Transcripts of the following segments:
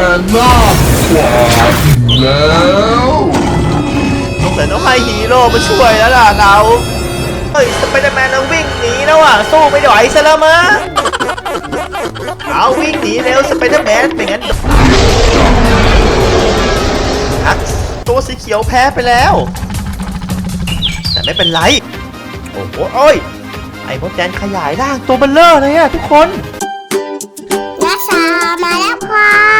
แต่หน้ากว่าอีกแล้วสงสัยต้องให้ฮีโร่มาช่วยแล้วล่ะเราเฮ้ยสไปเดอร์แมนเราวิ่งหนีแล้วอะสู้ไม่ไหวซะแล้วมั้งเอาวิ่งหนีเร็วสไปเดอร์แมนไม่งั้นฮักตัวสีเขียวแพ้ไปแล้ว แต่ไม่เป็นไร โอ้โหโอ้ยไอ้มดแดนขยายร่างตัวเบลเลอร์เลยอะทุกคนนักษามาแล้วค่ะจ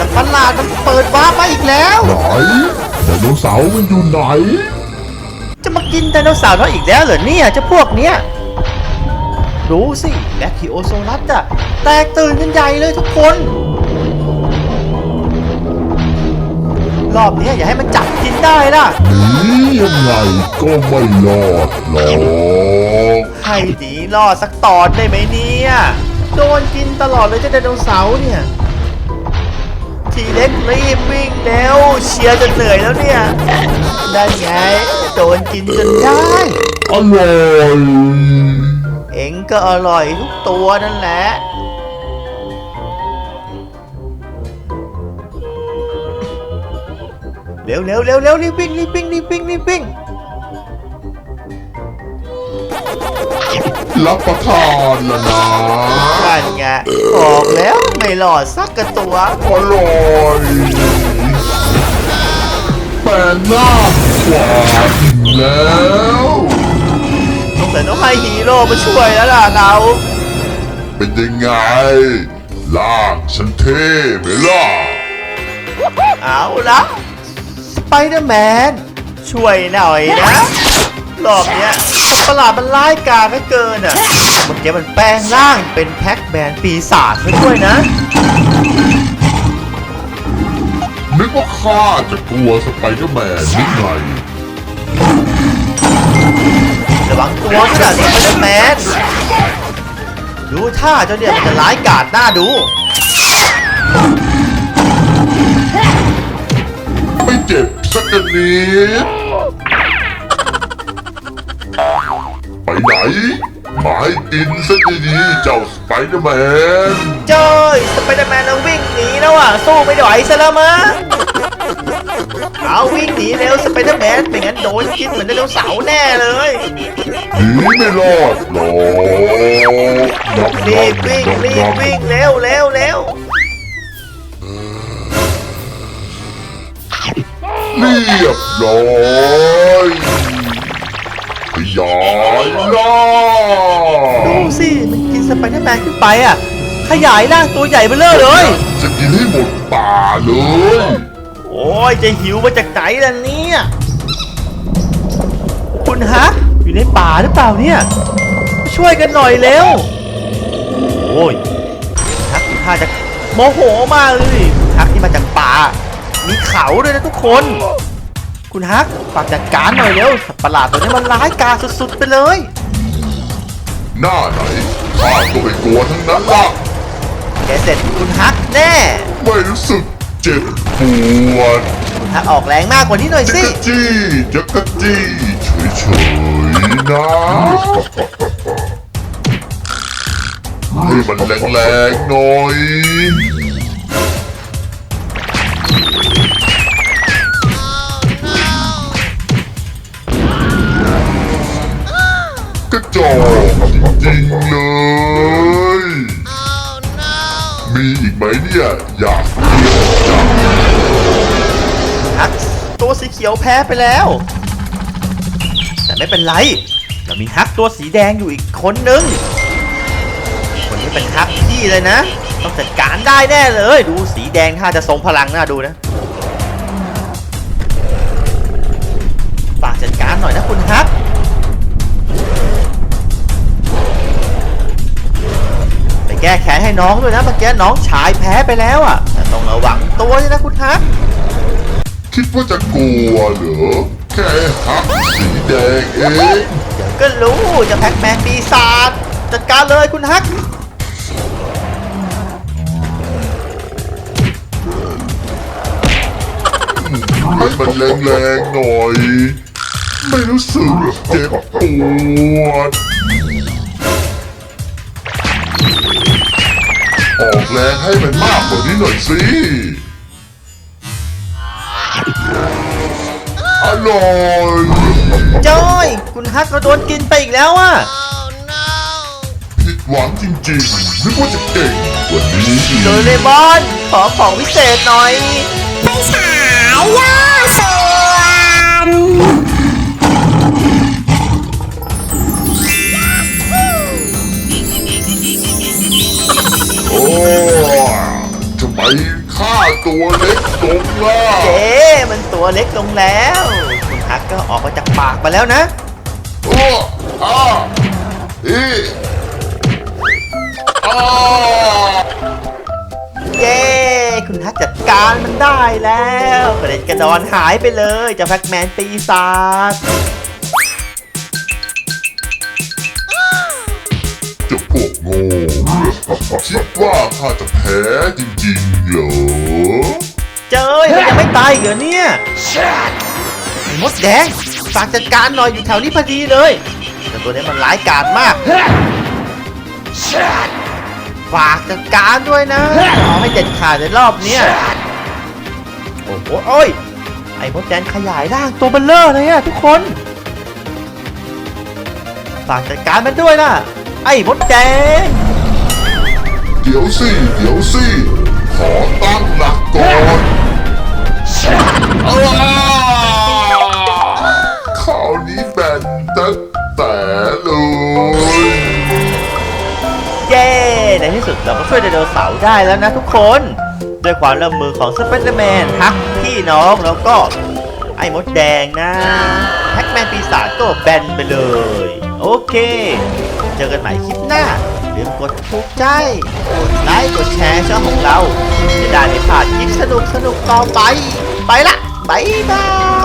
สัตว์ประหลาดมันเปิดวาร์ปมาอีกแล้ว ไหนไดโนเสาร์มันอยู่ไหน จะมากินไดโนเสาร์น้อยอีกแล้วเหรอเนี่ยเจ้าพวกเนี้ยรู้สิแบคทีโอโซลัสอะแตกตื่นกันใหญ่เลยทุกคน รอบเนี้ยอย่าให้มันจับกินได้ล่ะหนียังไงก็ไม่รอดหรอกให้หนีรอดสักตอนได้ไหมเนี่ย โดนกินตลอดเลยเจ้าไดโนเสาร์เนี่ย ทีเล็กรีบวิ่งเร็วเชียร์จนเหนื่อยแล้วเนี่ยได้ไงโดนกินจนได้ อร่อยเอ็งก็อร่อยทุกตัวนั่นแหละเร็วเร็วเร็วเร็วรีบวิ่งรีบวิ่งรีบวิ่งรีบวิ่ง รับประทานแล้วนะนั่นไงบอกแล้วไม่หลอดสักกระตัว อร่อยแต่หน้ากว่าอีกแล้วสงสัยต้องให้ฮีโร่มาช่วยแล้วล่ะเราเป็นยังไงล่างฉันเท่ไหมล่ะเอาละสไปเดอร์แมนช่วยหน่อยนะ รอบเนี้ยสัตว์ประหลาดมันร้ายกาจเหลือเกินอะเมื่อกี้มันแปลงร่างเป็นแพ็กแมนปีศาจไปด้วยนะ นึกว่าข้าจะกลัวสไปเดอร์แมนนิดหน่อยระวังตัวด้วยนะสไปเดอร์แมนดูท่าเจ้าเนี่ยมันจะร้ายกาจหน้าดู ไม่เจ็บสักนิด ไปไหนหมายกินซะดีๆเจ้าสไปเดอร์แมนเจ้ยสไปเดอร์แมนเราวิ่งหนีแล้วอะ สู้ไม่ไหวซะแล้วมั้งเอาวิ่งหนีเร็วสไปเดอร์แมนไม่งั้นโดนกินเหมือนไดโนเสาร์แน่เลยหนีไม่รอดหรอกนับรีบนัวิ่งนัรีบวิ่งเร็วเร็วเร็วเรียบร้อยข ยายล่าดูสิมันกินสไปเดอร์แมนขึ้นไปอะ ขยายร่างตัวใหญ่เบ้อเร่อเลย จะกินให้หมดป่าเลย โอ้ยจะหิวมาจากไหนล่ะเนี่ยคุณฮะ อยู่ในป่าหรือเปล่าเนี่ยมาช่วยกันหน่อยเร็ว โอ้ยฮักท่าจะโมโหมากเลยคุณฮักที่มาจากป่า มีเขาด้วยนะทุกคน คุณฮักฝากจัดการหน่อยเร็วสัตว์ประหลาดตัวนี้มันร้ายกาจสุดๆไปเลย หน้าไหนข้าก็ไม่กลัวทั้งนั้นล่ะแกเสร็จคุณฮักแน่ ไม่รู้สึกเจ็บปวดคุณฮักออกแรงมากกว่านี้หน่อยจัสิกรจี้จักรจี้เฉยๆนะให้มันแรงๆหน่อย จริงๆเลย มีอีกไหมเนี่ย อยากกินจังฮักตัวสีเขียวแพ้ไปแล้ว แต่ไม่เป็นไร เรามีฮักตัวสีแดงอยู่อีกคนนึง คนนี้เป็นฮักพี่เลยนะ ต้องจัดการได้แน่เลย ดูสีแดงถ้าจะทรงพลังน่าดูนะฝากจัดการหน่อยนะคุณฮัก แก้แค้นให้น้องด้วยนะเมื่อกี้น้องชายแพ้ไปแล้วอะแต่ต้องระวังตัวด้วยนะคุณฮักคิดว่าจะกลัวเหรอแค่ฮักสีแดงเองเดี๋ยวก็รู้จะแพ็กแมนปีศาจจัดการเลยคุณฮักให้มันแรงๆหน่อย ไม่รู้สึกเจ็บปวด งให้มันมากกว่านี้หน่อยสิอร่อยจอย คุณฮักเราโดนกินไปอีกแล้วอะผิดหวังจริงๆนึกว่าจะเก่งกว่านี้อีกโดเรมอน ขอของพิเศษหน่อยไปฉา ตัวเล็กลงล่ะเจ๊มันตัวเล็กลงแล้ว คุณฮักก็ออกมาจากปากมาแล้วนะโอ้อาอีอาเย้คุณฮักจัดการมันได้แล้วกระเด็นกระดอนหายไปเลยเจ้าแพ็กแมนปีศาจเจะพวกโง่คิดว่าข้าจะแพ้จริงๆเหรอ เจ้ยมันยังไม่ตายเหรอเนี่ยไอ้มดแดงฝากจัดการหน่อยอยู่แถวนี้พอดีเลยแต่ตัวนี้มันร้ายกาจมากฝากจัดการด้วยนะเอาให้เด็ดขาดในรอบเนี้ยโอ้โหโอ้ยไอ้มดแดงขยายร่างตัวเบลเลอร์เลยอะทุกคนฝากจัดการมันด้วยนะไอ้มดแดงเดี๋ยวสิเดี๋ยวสิขอตั้งหลักก่อน อ้าวคราวนี้แบนตั้งแต่เลยเย้ ในที่สุดเราก็ช่วยไดโนเสาร์ได้แล้วนะทุกคน ด้วยความร่วมมือของสไปเดอร์แมนทักพี่น้องแล้วก็ไอ้มดแดงนะแท็กแมนปีศาจก็แบนไปเลย โอเค เจอกันใหม่คลิปหน้าอย่าลืมกดถูกใจ กดไลค์ กดแชร์ช่องของเรา จะได้ไม่พลาดคลิปสนุกสนุกต่อไป ไปละบ๊ายบาย